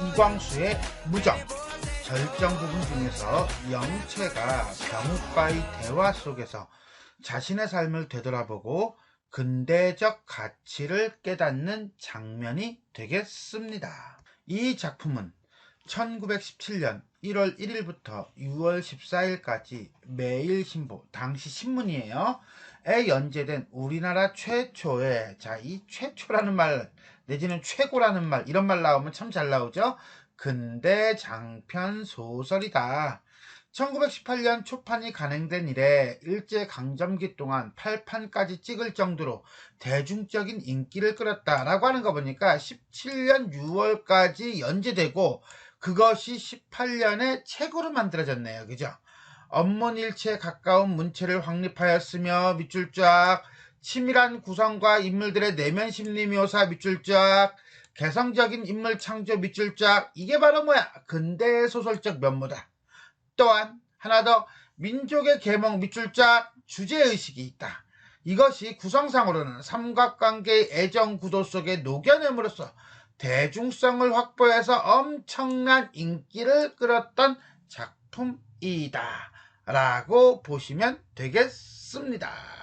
이광수의 무정 절정 부분 중에서 영채가 병욱과의 대화 속에서 자신의 삶을 되돌아보고 근대적 가치를 깨닫는 장면이 되겠습니다. 이 작품은 1917년 1월 1일부터 6월 14일까지 매일신보 당시 신문이에요. 에 연재된 우리나라 최초의 자 이 최초라는 말 내지는 최고라는 말 이런 말 나오면 참 잘 나오죠. 근대 장편 소설이다. 1918년 초판이 간행된 이래 일제 강점기 동안 8판까지 찍을 정도로 대중적인 인기를 끌었다라고 하는 거 보니까 17년 6월까지 연재되고 그것이 18년에 책으로 만들어졌네요. 그죠? 업문일체에 가까운 문체를 확립하였으며 밑줄 쫙 치밀한 구성과 인물들의 내면 심리 묘사 밑줄 쫙 개성적인 인물 창조 밑줄 쫙 이게 바로 뭐야? 근대 소설적 면모다. 또한 하나 더 민족의 계몽 밑줄 쫙 주제의식이 있다. 이것이 구성상으로는 삼각관계의 애정 구도 속에 녹여냄으로써 대중성을 확보해서 엄청난 인기를 끌었던 작품이다. 라고 보시면 되겠습니다.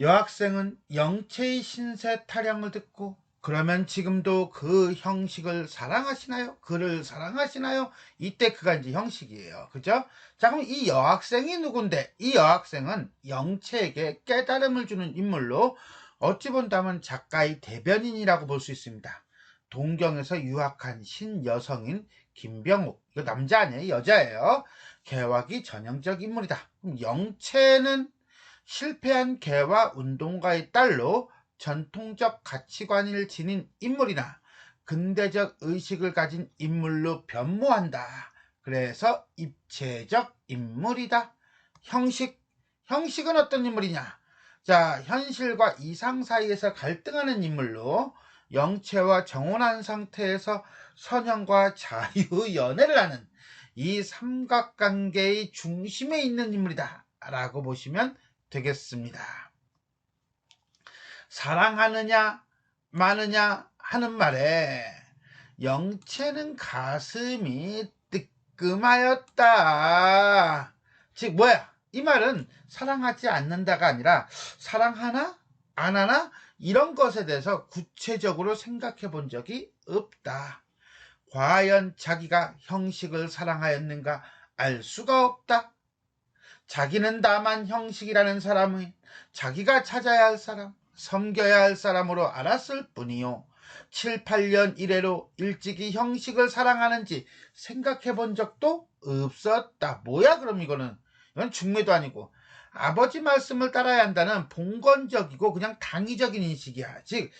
여학생은 영체의 신세 타령을 듣고 그러면 지금도 그 형식을 사랑하시나요? 그를 사랑하시나요? 이때 그가 이제 형식이에요. 그죠? 자, 그럼 이 여학생이 누군데? 이 여학생은 영체에게 깨달음을 주는 인물로 어찌 본다면 작가의 대변인이라고 볼 수 있습니다. 동경에서 유학한 신여성인 김병욱. 이거 남자 아니에요? 여자예요. 개화기 전형적 인물이다. 그럼 영채는 실패한 개화 운동가의 딸로 전통적 가치관을 지닌 인물이나 근대적 의식을 가진 인물로 변모한다. 그래서 입체적 인물이다. 형식, 형식은 어떤 인물이냐? 자, 현실과 이상 사이에서 갈등하는 인물로 영체와 정혼한 상태에서 선형과 자유 연애를 하는 이 삼각관계의 중심에 있는 인물이다. 라고 보시면 되겠습니다. 사랑하느냐, 마느냐 하는 말에 영체는 가슴이 뜨끔하였다. 즉, 뭐야? 이 말은 사랑하지 않는다가 아니라 사랑하나? 안 하나? 이런 것에 대해서 구체적으로 생각해 본 적이 없다. 과연 자기가 형식을 사랑하였는가 알 수가 없다. 자기는 다만 형식이라는 사람은 자기가 찾아야 할 사람, 섬겨야 할 사람으로 알았을 뿐이요. 7, 8년 이래로 일찍이 형식을 사랑하는지 생각해 본 적도 없었다. 뭐야 그럼 이거는? 이건 중매도 아니고 아버지 말씀을 따라야 한다는 봉건적이고 그냥 당위적인 인식이야. 즉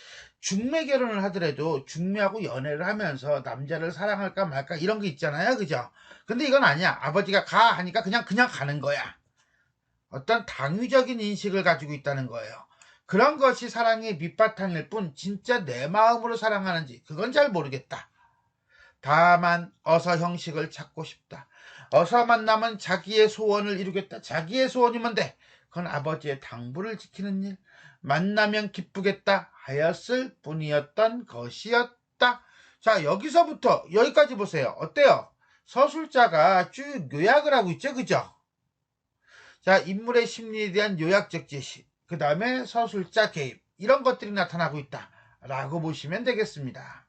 중매 결혼을 하더라도 중매하고 연애를 하면서 남자를 사랑할까 말까 이런 게 있잖아요. 그죠? 근데 이건 아니야. 아버지가 가 하니까 그냥 그냥 가는 거야. 어떤 당위적인 인식을 가지고 있다는 거예요. 그런 것이 사랑의 밑바탕일 뿐 진짜 내 마음으로 사랑하는지 그건 잘 모르겠다. 다만 어서 형식을 찾고 싶다. 어서 만나면 자기의 소원을 이루겠다. 자기의 소원이 뭔데? 그건 아버지의 당부를 지키는 일. 만나면 기쁘겠다 하였을 뿐이었던 것이었다. 자, 여기서부터 여기까지 보세요. 어때요? 서술자가 쭉 요약을 하고 있죠. 그죠? 자, 인물의 심리에 대한 요약적 제시. 그 다음에 서술자 개입. 이런 것들이 나타나고 있다. 라고 보시면 되겠습니다.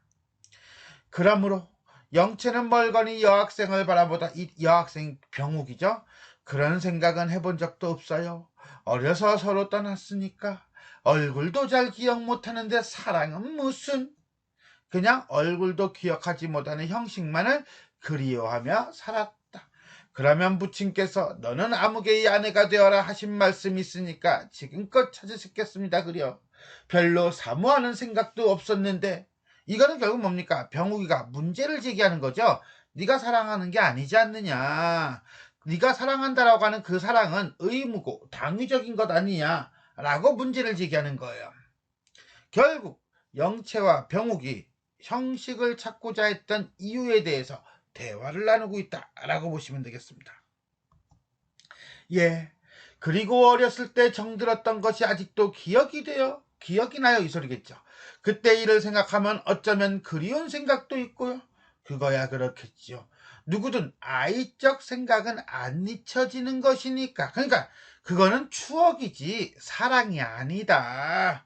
그러므로 영채는 멀거니 여학생을 바라보다 이 여학생 병욱이죠. 그런 생각은 해본 적도 없어요. 어려서 서로 떠났으니까 얼굴도 잘 기억 못하는데 사랑은 무슨 그냥 얼굴도 기억하지 못하는 형식만을 그리워하며 살았다. 그러면 부친께서 너는 아무개의 아내가 되어라 하신 말씀이 있으니까 지금껏 찾으셨겠습니다. 그려 별로 사모하는 생각도 없었는데 이거는 결국 뭡니까? 병욱이가 문제를 제기하는 거죠. 네가 사랑하는 게 아니지 않느냐. 네가 사랑한다라고 하는 그 사랑은 의무고 당위적인 것 아니냐. 라고 문제를 제기하는 거예요. 결국 영채와 병욱이 형식을 찾고자 했던 이유에 대해서 대화를 나누고 있다라고 보시면 되겠습니다. 예. 그리고 어렸을 때 정들었던 것이 아직도 기억이 돼요. 기억이 나요 이 소리겠죠. 그때 일을 생각하면 어쩌면 그리운 생각도 있고요. 그거야 그렇겠죠. 누구든 아이적 생각은 안 잊혀지는 것이니까. 그러니까 그거는 추억이지 사랑이 아니다.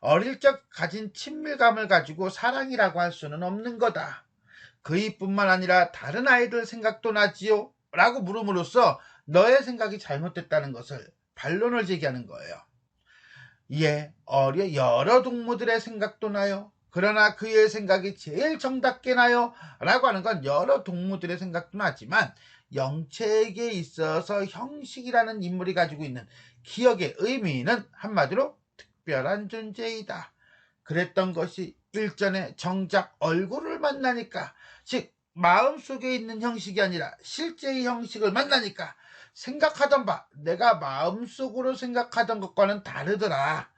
어릴 적 가진 친밀감을 가지고 사랑이라고 할 수는 없는 거다. 그이뿐만 아니라 다른 아이들 생각도 나지요? 라고 물음으로써 너의 생각이 잘못됐다는 것을 반론을 제기하는 거예요. 이에 어려 여러 동무들의 생각도 나요. 그러나 그의 생각이 제일 정답게 나요. 라고 하는 건 여러 동무들의 생각도 나지만 영체에게 있어서 형식이라는 인물이 가지고 있는 기억의 의미는 한마디로 특별한 존재이다. 그랬던 것이 일전에 정작 얼굴을 만나니까, 즉, 마음속에 있는 형식이 아니라 실제의 형식을 만나니까 생각하던 바, 내가 마음속으로 생각하던 것과는 다르더라.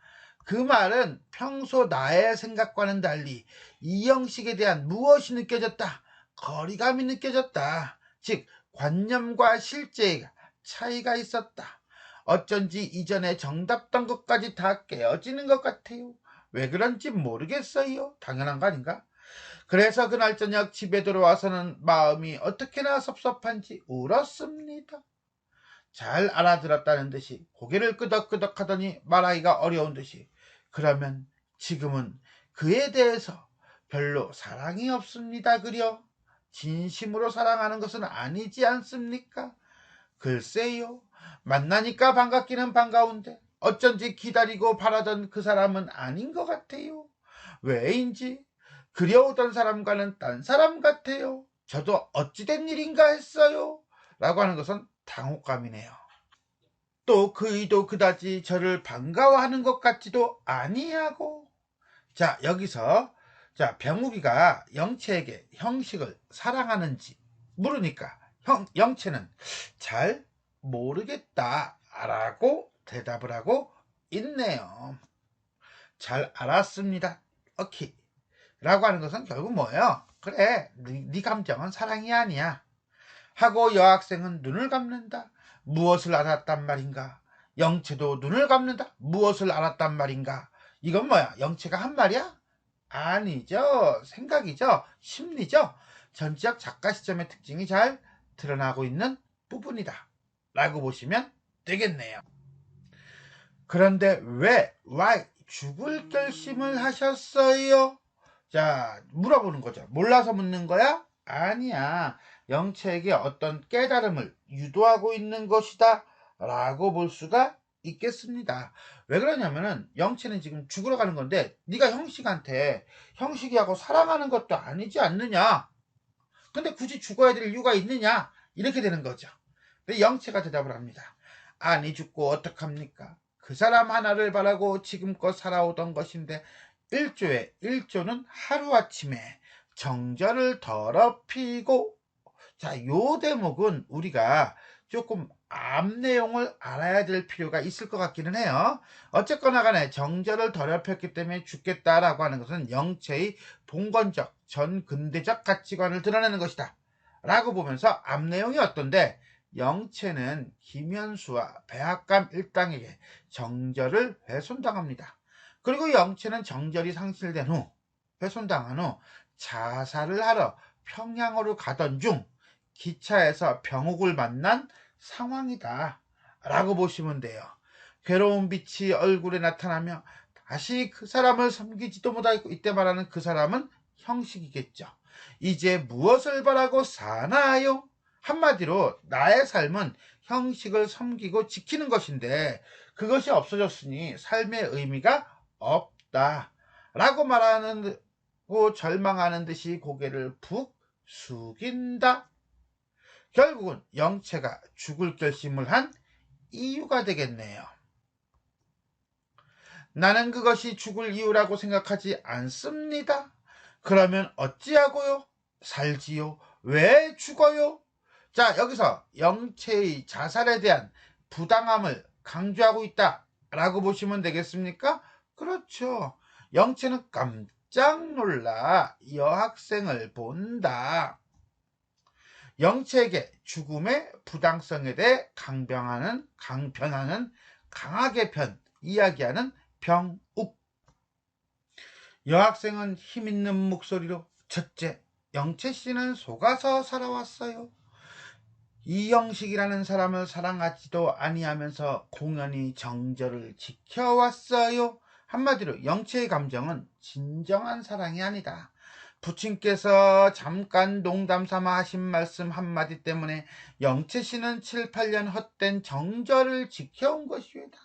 그 말은 평소 나의 생각과는 달리 이 형식에 대한 무엇이 느껴졌다. 거리감이 느껴졌다. 즉, 관념과 실제의 차이가 있었다. 어쩐지 이전에 정답던 것까지 다 깨어지는 것 같아요. 왜 그런지 모르겠어요. 당연한 거 아닌가? 그래서 그날 저녁 집에 들어와서는 마음이 어떻게나 섭섭한지 울었습니다. 잘 알아들었다는 듯이 고개를 끄덕끄덕 하더니 말하기가 어려운 듯이 그러면 지금은 그에 대해서 별로 사랑이 없습니다. 그려 진심으로 사랑하는 것은 아니지 않습니까? 글쎄요. 만나니까 반갑기는 반가운데 어쩐지 기다리고 바라던 그 사람은 아닌 것 같아요. 왜인지 그려오던 사람과는 딴 사람 같아요. 저도 어찌된 일인가 했어요. 라고 하는 것은 당혹감이네요. 또 그이도 그다지 저를 반가워하는 것 같지도 아니하고. 자, 여기서 자, 병욱이가 영채에게 형식을 사랑하는지 물으니까 형, 영채는 잘 모르겠다 라고 대답을 하고 있네요. 잘 알았습니다. 오케이. 라고 하는 것은 결국 뭐예요? 그래, 네, 네 감정은 사랑이 아니야. 하고 여학생은 눈을 감는다. 무엇을 알았단 말인가? 영채도 눈을 감는다. 무엇을 알았단 말인가? 이건 뭐야? 영채가 한 말이야? 아니죠. 생각이죠. 심리죠. 전지적 작가 시점의 특징이 잘 드러나고 있는 부분이다. 라고 보시면 되겠네요. 그런데 왜, why 죽을 결심을 하셨어요? 자, 물어보는 거죠. 몰라서 묻는 거야? 아니야. 영체에게 어떤 깨달음을 유도하고 있는 것이다. 라고 볼 수가 있겠습니다. 왜 그러냐면은 영체는 지금 죽으러 가는 건데 네가 형식한테 형식이하고 사랑하는 것도 아니지 않느냐. 근데 굳이 죽어야 될 이유가 있느냐? 이렇게 되는 거죠. 영체가 대답을 합니다. 아니 죽고 어떡합니까? 그 사람 하나를 바라고 지금껏 살아오던 것인데 일조에 일조는 하루아침에 정절을 더럽히고 자, 요 대목은 우리가 조금 앞 내용을 알아야 될 필요가 있을 것 같기는 해요. 어쨌거나 간에 정절을 더럽혔기 때문에 죽겠다라고 하는 것은 영체의 봉건적, 전근대적 가치관을 드러내는 것이다. 라고 보면서 앞 내용이 어떤데 영체는 김현수와 배학감 일당에게 정절을 훼손당합니다. 그리고 영체는 정절이 상실된 후 훼손당한 후 자살을 하러 평양으로 가던 중 기차에서 병옥을 만난 상황이다. 라고 보시면 돼요. 괴로운 빛이 얼굴에 나타나며 다시 그 사람을 섬기지도 못하고 이때 말하는 그 사람은 형식이겠죠. 이제 무엇을 바라고 사나요? 한마디로 나의 삶은 형식을 섬기고 지키는 것인데 그것이 없어졌으니 삶의 의미가 없다. 라고 말하는 고 절망하는 듯이 고개를 푹 숙인다. 결국은 영체가 죽을 결심을 한 이유가 되겠네요. 나는 그것이 죽을 이유라고 생각하지 않습니다. 그러면 어찌하고요? 살지요? 왜 죽어요? 자, 여기서 영체의 자살에 대한 부당함을 강조하고 있다. 라고 보시면 되겠습니까? 그렇죠. 영체는 깜짝 놀라 여학생을 본다. 영체에게 죽음의 부당성에 대해 강변하는 강변하는 강하게 편 이야기하는 병욱 여학생은 힘 있는 목소리로 첫째, 영채 씨는 속아서 살아왔어요. 이영식이라는 사람을 사랑하지도 아니하면서 공연히 정절을 지켜왔어요. 한마디로 영채의 감정은 진정한 사랑이 아니다. 부친께서 잠깐 농담 삼아 하신 말씀 한마디 때문에 영채 씨는 7, 8년 헛된 정절을 지켜온 것이다.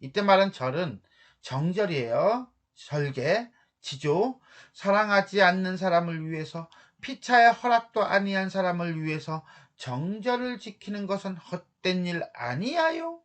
이때 말한 절은 정절이에요. 절개, 지조, 사랑하지 않는 사람을 위해서 피차의 허락도 아니한 사람을 위해서 정절을 지키는 것은 헛된 일 아니야요.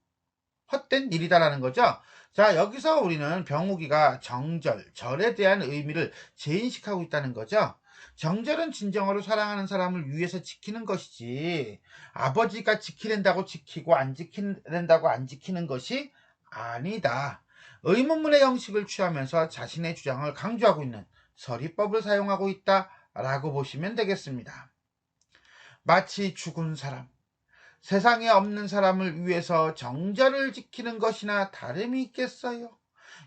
헛된 일이다라는 거죠. 자, 여기서 우리는 병욱이가 정절, 절에 대한 의미를 재인식하고 있다는 거죠. 정절은 진정으로 사랑하는 사람을 위해서 지키는 것이지, 아버지가 지키낸다고 지키고 안 지키낸다고 안 지키는 것이 아니다. 의문문의 형식을 취하면서 자신의 주장을 강조하고 있는 서리법을 사용하고 있다라고 보시면 되겠습니다. 마치 죽은 사람, 세상에 없는 사람을 위해서 정절을 지키는 것이나 다름이 있겠어요.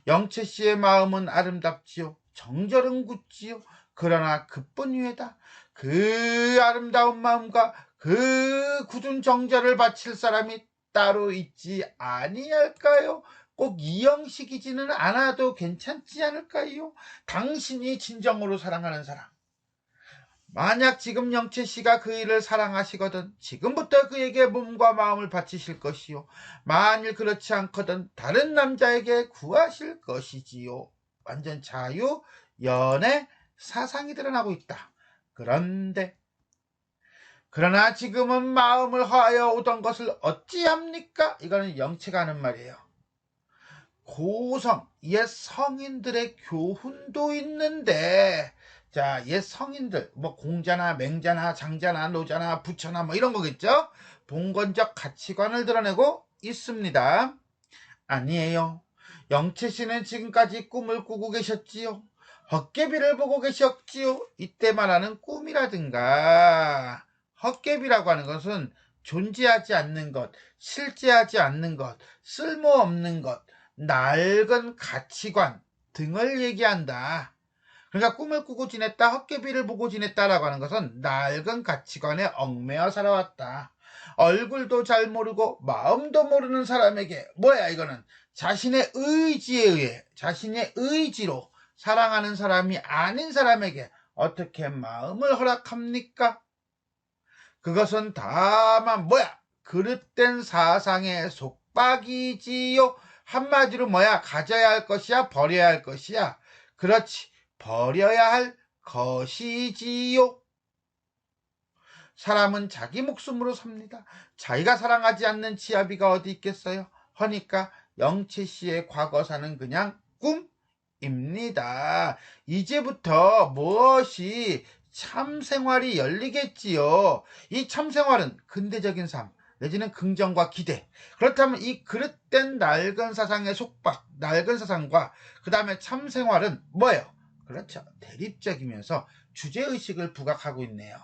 영채 씨의 마음은 아름답지요. 정절은 굳지요. 그러나 그뿐 이외다. 그 아름다운 마음과 그 굳은 정절을 바칠 사람이 따로 있지 아니할까요? 꼭 이영식이지는 않아도 괜찮지 않을까요? 당신이 진정으로 사랑하는 사람. 만약 지금 영채 씨가 그 일을 사랑하시거든 지금부터 그에게 몸과 마음을 바치실 것이요. 만일 그렇지 않거든 다른 남자에게 구하실 것이지요. 완전 자유, 연애, 사상이 드러나고 있다. 그런데 그러나 지금은 마음을 허하여 오던 것을 어찌합니까? 이거는 영채가 하는 말이에요. 고성, 옛 성인들의 교훈도 있는데 자, 옛 성인들, 뭐 공자나 맹자나 장자나 노자나 부처나 뭐 이런 거겠죠? 봉건적 가치관을 드러내고 있습니다. 아니에요. 영채 씨는 지금까지 꿈을 꾸고 계셨지요. 헛개비를 보고 계셨지요. 이때 말하는 꿈이라든가 헛개비라고 하는 것은 존재하지 않는 것, 실제하지 않는 것, 쓸모없는 것, 낡은 가치관 등을 얘기한다. 그러니까 꿈을 꾸고 지냈다, 헛개비를 보고 지냈다라고 하는 것은 낡은 가치관에 얽매여 살아왔다. 얼굴도 잘 모르고 마음도 모르는 사람에게 뭐야 이거는 자신의 의지에 의해 자신의 의지로 사랑하는 사람이 아닌 사람에게 어떻게 마음을 허락합니까? 그것은 다만 뭐야 그릇된 사상의 속박이지요. 한마디로 뭐야 가져야 할 것이야 버려야 할 것이야. 그렇지 버려야 할 것이지요. 사람은 자기 목숨으로 삽니다. 자기가 사랑하지 않는 지아비가 어디 있겠어요? 허니까 영채 씨의 과거사는 그냥 꿈입니다. 이제부터 무엇이 참생활이 열리겠지요. 이 참생활은 근대적인 삶, 내지는 긍정과 기대. 그렇다면 이 그릇된 낡은 사상의 속박, 낡은 사상과 그 다음에 참생활은 뭐예요? 그렇죠. 대립적이면서 주제의식을 부각하고 있네요.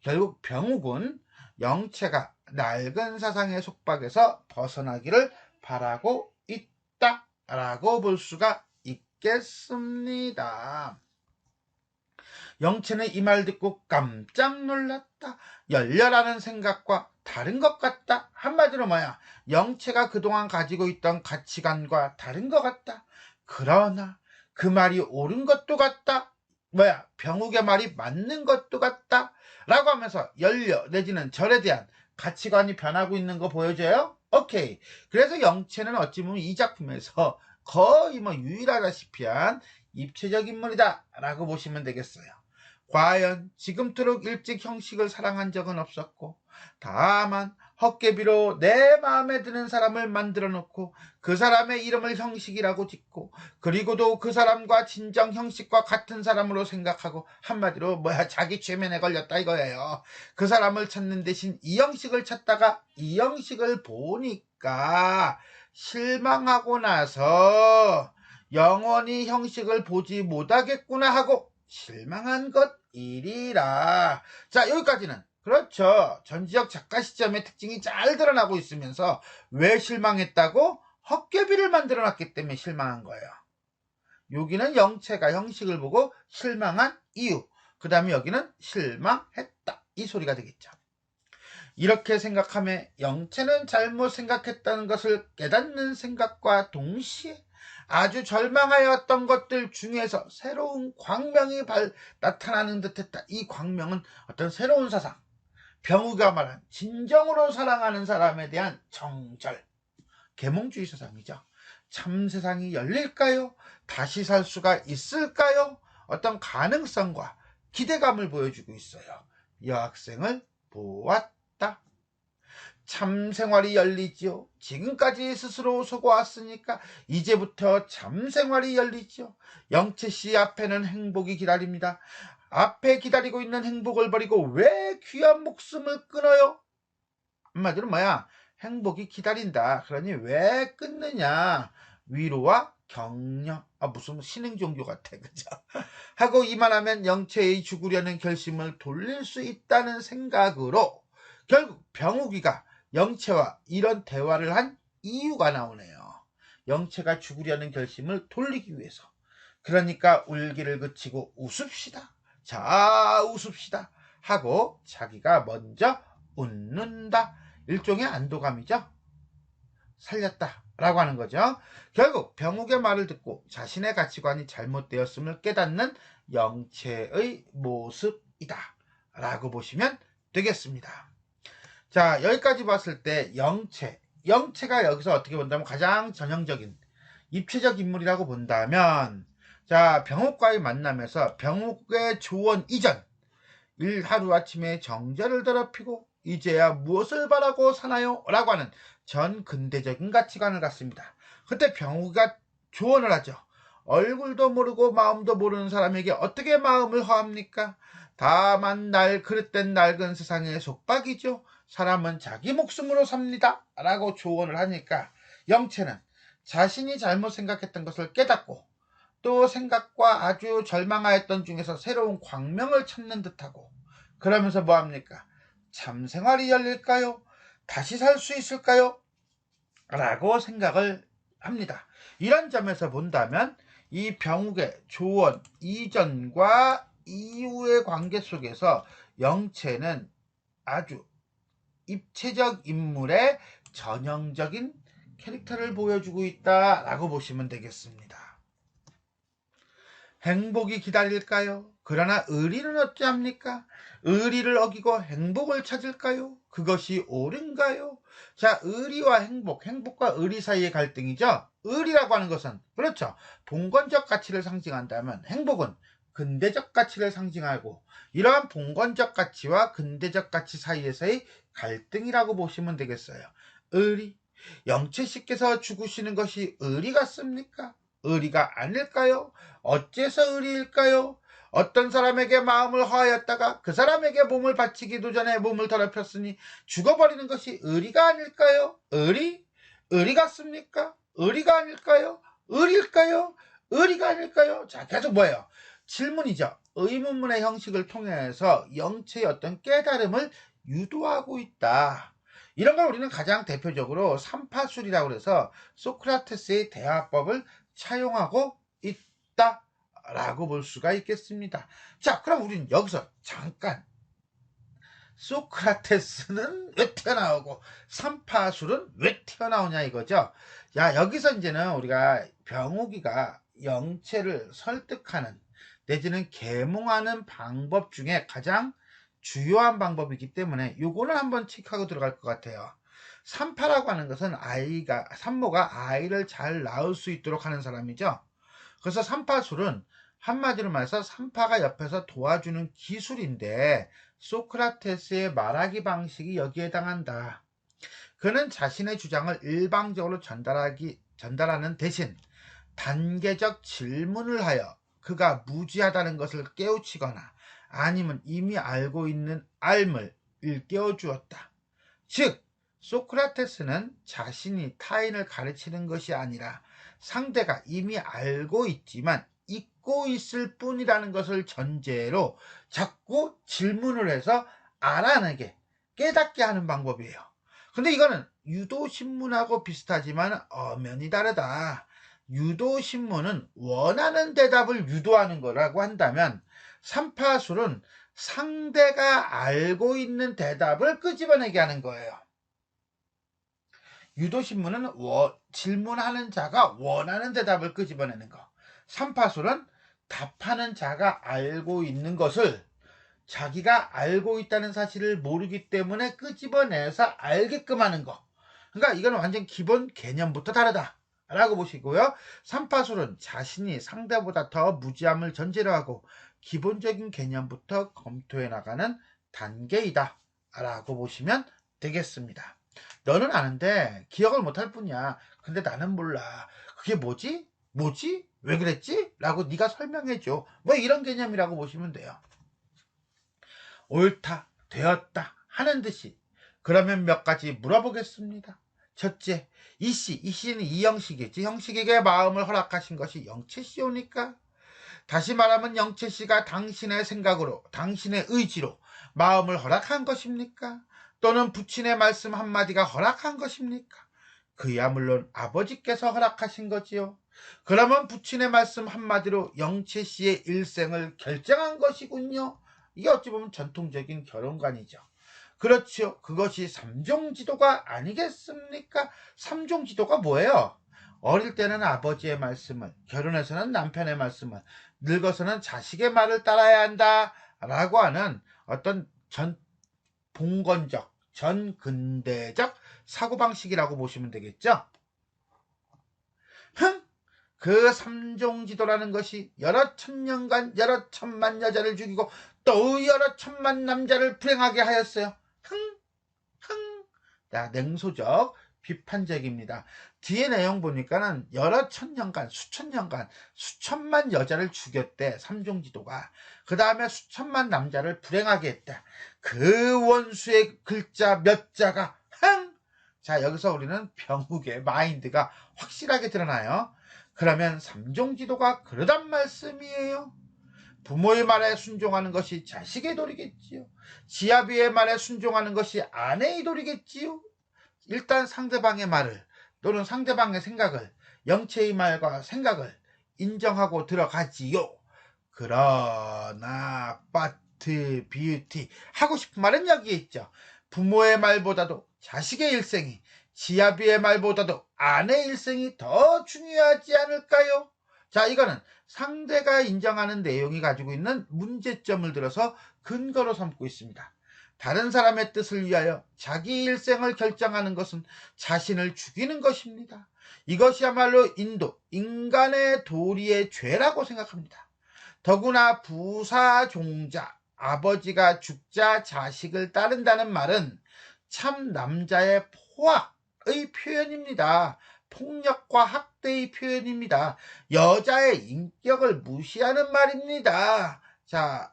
결국 병욱은 영체가 낡은 사상의 속박에서 벗어나기를 바라고 있다 라고 볼 수가 있겠습니다. 영채는 이 말 듣고 깜짝 놀랐다. 열렬하는 생각과 다른 것 같다. 한마디로 뭐야? 영채가 그동안 가지고 있던 가치관과 다른 것 같다. 그러나 그 말이 옳은 것도 같다. 뭐야? 병욱의 말이 맞는 것도 같다. 라고 하면서 열려 내지는 절에 대한 가치관이 변하고 있는 거 보여줘요? 오케이. 그래서 영채는 어찌 보면 이 작품에서 거의 뭐 유일하다시피 한 입체적 인물이다. 라고 보시면 되겠어요. 과연 지금토록 일찍 형식을 사랑한 적은 없었고 다만 헛개비로 내 마음에 드는 사람을 만들어 놓고 그 사람의 이름을 형식이라고 짓고 그리고도 그 사람과 진정 형식과 같은 사람으로 생각하고 한마디로 뭐야 자기 최면에 걸렸다 이거예요. 그 사람을 찾는 대신 이 형식을 찾다가 이 형식을 보니까 실망하고 나서 영원히 형식을 보지 못하겠구나 하고 실망한 것이리라. 자 여기까지는 그렇죠. 전지적 작가 시점의 특징이 잘 드러나고 있으면서 왜 실망했다고? 헛개비를 만들어 놨기 때문에 실망한 거예요. 여기는 영체가 형식을 보고 실망한 이유. 그 다음에 여기는 실망했다. 이 소리가 되겠죠. 이렇게 생각하며 영체는 잘못 생각했다는 것을 깨닫는 생각과 동시에 아주 절망하였던 것들 중에서 새로운 광명이 발, 나타나는 듯 했다. 이 광명은 어떤 새로운 사상, 병우가 말한 진정으로 사랑하는 사람에 대한 정절, 계몽주의 사상이죠. 참 세상이 열릴까요? 다시 살 수가 있을까요? 어떤 가능성과 기대감을 보여주고 있어요. 여학생을 보았다. 참 생활이 열리지요. 지금까지 스스로 속아왔으니까 이제부터 참 생활이 열리지요. 영채 씨 앞에는 행복이 기다립니다. 앞에 기다리고 있는 행복을 버리고 왜 귀한 목숨을 끊어요? 한마디로 뭐야? 행복이 기다린다. 그러니 왜 끊느냐? 위로와 격려. 아, 무슨 신흥 종교 같아. 그죠? 하고 이만하면 영체의 죽으려는 결심을 돌릴 수 있다는 생각으로 결국 병우기가 영체와 이런 대화를 한 이유가 나오네요. 영체가 죽으려는 결심을 돌리기 위해서. 그러니까 울기를 그치고 웃읍시다. 자, 웃읍시다. 하고 자기가 먼저 웃는다. 일종의 안도감이죠. 살렸다. 라고 하는 거죠. 결국 병욱의 말을 듣고 자신의 가치관이 잘못되었음을 깨닫는 영체의 모습이다. 라고 보시면 되겠습니다. 자, 여기까지 봤을 때 영체. 영체가 여기서 어떻게 본다면 가장 전형적인 입체적 인물이라고 본다면 자, 병욱과의 만남에서 병욱의 조언 이전 일 하루아침에 정제를 더럽히고 이제야 무엇을 바라고 사나요? 라고 하는 전 근대적인 가치관을 갖습니다. 그때 병우가 조언을 하죠. 얼굴도 모르고 마음도 모르는 사람에게 어떻게 마음을 허합니까? 다만 날 그릇된 낡은 세상의 속박이죠. 사람은 자기 목숨으로 삽니다. 라고 조언을 하니까 영체는 자신이 잘못 생각했던 것을 깨닫고 또 생각과 아주 절망하였던 중에서 새로운 광명을 찾는 듯하고 그러면서 뭐합니까? 참 생활이 열릴까요? 다시 살 수 있을까요? 라고 생각을 합니다. 이런 점에서 본다면 이 병욱의 조언 이전과 이후의 관계 속에서 영체는 아주 입체적 인물의 전형적인 캐릭터를 보여주고 있다라고 보시면 되겠습니다. 행복이 기다릴까요? 그러나 의리는 어찌합니까? 의리를 어기고 행복을 찾을까요? 그것이 옳은가요? 자, 의리와 행복, 행복과 의리 사이의 갈등이죠. 의리라고 하는 것은 그렇죠. 봉건적 가치를 상징한다면 행복은 근대적 가치를 상징하고 이러한 봉건적 가치와 근대적 가치 사이에서의 갈등이라고 보시면 되겠어요. 의리, 영채 씨께서 죽으시는 것이 의리 같습니까? 의리가 아닐까요? 어째서 의리일까요? 어떤 사람에게 마음을 허하였다가 그 사람에게 몸을 바치기도 전에 몸을 더럽혔으니 죽어버리는 것이 의리가 아닐까요? 의리? 의리 같습니까? 의리가 아닐까요? 의리일까요? 의리가 아닐까요? 자, 계속 뭐예요? 질문이죠. 의문문의 형식을 통해서 영체의 어떤 깨달음을 유도하고 있다. 이런 걸 우리는 가장 대표적으로 삼파술이라고 해서 소크라테스의 대화법을 차용하고 있다. 라고 볼 수가 있겠습니다. 자, 그럼 우리는 여기서 잠깐 소크라테스는 왜 튀어나오고 삼파술은 왜 튀어나오냐 이거죠. 야, 여기서 이제는 우리가 병우기가 영체를 설득하는 내지는 계몽하는 방법 중에 가장 주요한 방법이기 때문에 요거는 한번 체크하고 들어갈 것 같아요. 삼파라고 하는 것은 아이가 산모가 아이를 잘 낳을 수 있도록 하는 사람이죠. 그래서 삼파술은 한마디로 말해서 삼파가 옆에서 도와주는 기술인데 소크라테스의 말하기 방식이 여기에 해당한다. 그는 자신의 주장을 일방적으로 전달하기, 전달하는 대신 단계적 질문을 하여 그가 무지하다는 것을 깨우치거나 아니면 이미 알고 있는 알을 일깨워 주었다. 즉, 소크라테스는 자신이 타인을 가르치는 것이 아니라 상대가 이미 알고 있지만 잊고 있을 뿐이라는 것을 전제로 자꾸 질문을 해서 알아내게 깨닫게 하는 방법이에요. 근데 이거는 유도신문하고 비슷하지만 엄연히 다르다. 유도신문은 원하는 대답을 유도하는 거라고 한다면 삼파술은 상대가 알고 있는 대답을 끄집어내게 하는 거예요. 유도신문은 질문하는 자가 원하는 대답을 끄집어내는 거. 삼파술은 답하는 자가 알고 있는 것을 자기가 알고 있다는 사실을 모르기 때문에 끄집어내서 알게끔 하는 거. 그러니까 이건 완전 기본 개념부터 다르다. 라고 보시고요. 삼파술은 자신이 상대보다 더 무지함을 전제로 하고 기본적인 개념부터 검토해 나가는 단계이다. 라고 보시면 되겠습니다. 너는 아는데 기억을 못할 뿐이야. 근데 나는 몰라. 그게 뭐지? 뭐지? 왜 그랬지? 라고 네가 설명해 줘. 뭐 이런 개념이라고 보시면 돼요. 옳다, 되었다 하는 듯이 그러면 몇 가지 물어보겠습니다. 첫째, 이씨, 이씨는 이 형식이지. 형식에게 마음을 허락하신 것이 영채씨오니까. 다시 말하면 영채씨가 당신의 생각으로, 당신의 의지로 마음을 허락한 것입니까? 또는 부친의 말씀 한마디가 허락한 것입니까? 그야 물론 아버지께서 허락하신 거지요. 그러면 부친의 말씀 한마디로 영채 씨의 일생을 결정한 것이군요. 이게 어찌 보면 전통적인 결혼관이죠. 그렇죠. 그것이 삼종 지도가 아니겠습니까? 삼종 지도가 뭐예요? 어릴 때는 아버지의 말씀을, 결혼해서는 남편의 말씀을, 늙어서는 자식의 말을 따라야 한다. 라고 하는 어떤 전 봉건적, 전근대적 사고방식이라고 보시면 되겠죠? 흥! 그 삼종지도라는 것이 여러 천년간 여러 천만 여자를 죽이고 또 여러 천만 남자를 불행하게 하였어요. 흥, 흥. 자, 냉소적, 비판적입니다. 뒤에 내용 보니까는 여러 천 년간, 수천 년간, 수천만 여자를 죽였대, 삼종 지도가. 그 다음에 수천만 남자를 불행하게 했다. 그 원수의 글자 몇 자가, 흥! 자, 여기서 우리는 병욱의 마인드가 확실하게 드러나요. 그러면 삼종 지도가 그러단 말씀이에요. 부모의 말에 순종하는 것이 자식의 도리겠지요. 지아비의 말에 순종하는 것이 아내의 도리겠지요. 일단 상대방의 말을 또는 상대방의 생각을 영체의 말과 생각을 인정하고 들어가지요. 그러나 바트 비유티 하고 싶은 말은 여기에 있죠. 부모의 말보다도 자식의 일생이 지아비의 말보다도 아내 일생이 더 중요하지 않을까요? 자, 이거는 상대가 인정하는 내용이 가지고 있는 문제점을 들어서 근거로 삼고 있습니다. 다른 사람의 뜻을 위하여 자기 일생을 결정하는 것은 자신을 죽이는 것입니다. 이것이야말로 인도, 인간의 도리의 죄라고 생각합니다. 더구나 부사종자, 아버지가 죽자 자식을 따른다는 말은 참 남자의 포악, 의 표현입니다. 폭력과 학대의 표현입니다. 여자의 인격을 무시하는 말입니다. 자,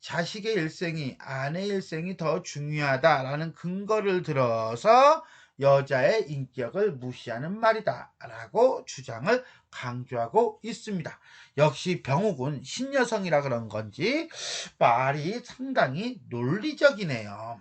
자식의 일생이 아내 일생이 더 중요하다라는 근거를 들어서 여자의 인격을 무시하는 말이다 라고 주장을 강조하고 있습니다. 역시 병욱은 신여성이라 그런 건지 말이 상당히 논리적이네요.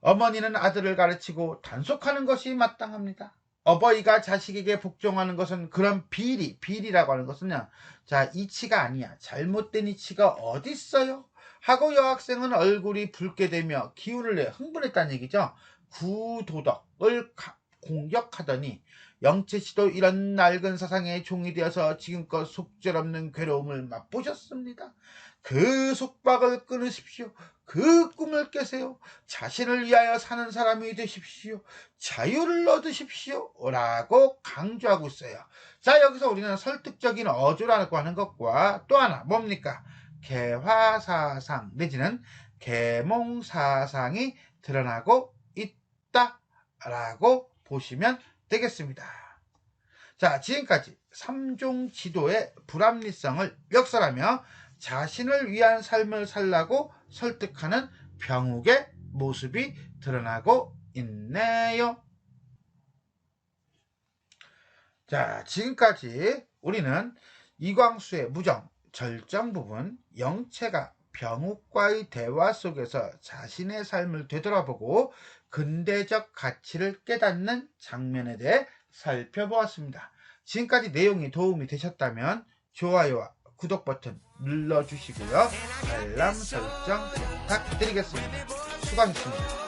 어머니는 아들을 가르치고 단속하는 것이 마땅합니다. 어버이가 자식에게 복종하는 것은 그런 비리, 비리라고 하는 것은요. 자, 이치가 아니야. 잘못된 이치가 어디 있어요? 하고 여학생은 얼굴이 붉게 되며 기운을 내 흥분했다는 얘기죠. 구도덕을 공격하더니 영채 씨도 이런 낡은 사상의 종이 되어서 지금껏 속절없는 괴로움을 맛보셨습니다. 그 속박을 끊으십시오. 그 꿈을 깨세요. 자신을 위하여 사는 사람이 되십시오. 자유를 얻으십시오. 라고 강조하고 있어요. 자, 여기서 우리는 설득적인 어조라고 하는 것과 또 하나 뭡니까? 개화사상 내지는 개몽사상이 드러나고 있다. 라고 보시면 되겠습니다. 자, 지금까지 3종 지도의 불합리성을 역설하며 자신을 위한 삶을 살라고 설득하는 병욱의 모습이 드러나고 있네요. 자, 지금까지 우리는 이광수의 무정, 절정 부분, 영체가 병욱과의 대화 속에서 자신의 삶을 되돌아보고 근대적 가치를 깨닫는 장면에 대해 살펴보았습니다. 지금까지 내용이 도움이 되셨다면 좋아요와 구독 버튼 눌러주시고요. 알람 설정 부탁드리겠습니다. 수고하셨습니다.